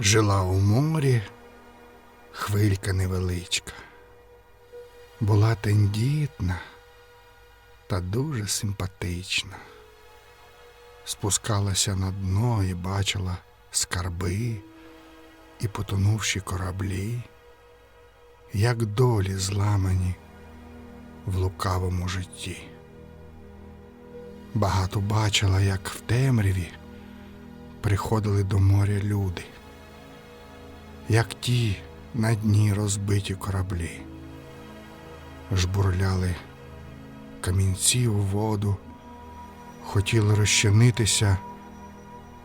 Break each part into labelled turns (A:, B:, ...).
A: Жила у морі хвилька невеличка. Була тендітна та дуже симпатична. Спускалася на дно і бачила скарби і потонувші кораблі, як долі зламані в лукавому житті. Багато бачила, як в темряві приходили до моря люди, як ті на дні розбиті кораблі, жбурляли камінці у воду, хотіли розчинитися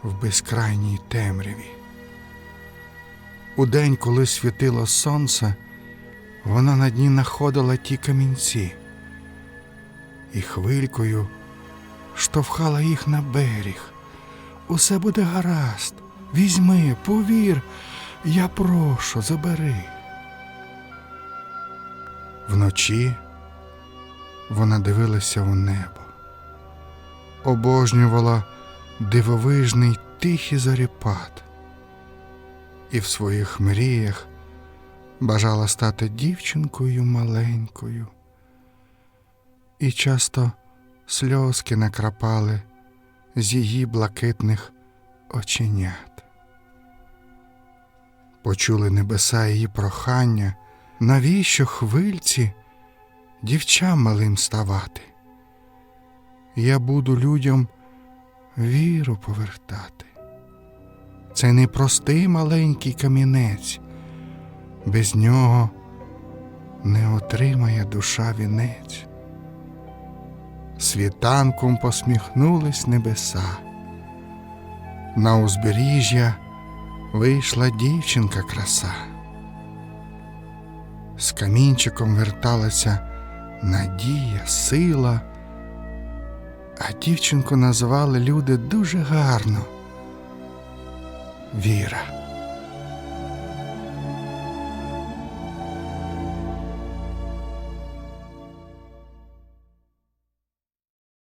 A: в безкрайній темряві. У день, коли світило сонце, вона на дні находила ті камінці і хвилькою штовхала їх на берег. Усе буде гаразд. Візьми, повір, я прошу, забери. Вночі вона дивилася у небо, обожнювала дивовижний тихий заріпат і в своїх мріях бажала стати дівчинкою маленькою. І часто сльозки накрапали з її блакитних оченят. Почули небеса її прохання, навіщо хвильці дівчам малим ставати? Я буду людям віру повертати. Це не простий маленький камінець, без нього не отримає душа вінець. Світанком посміхнулись небеса. На узбережжя вийшла дівчинка краса. З камінчиком верталася надія, сила, а дівчинку назвали люди дуже гарно Віра.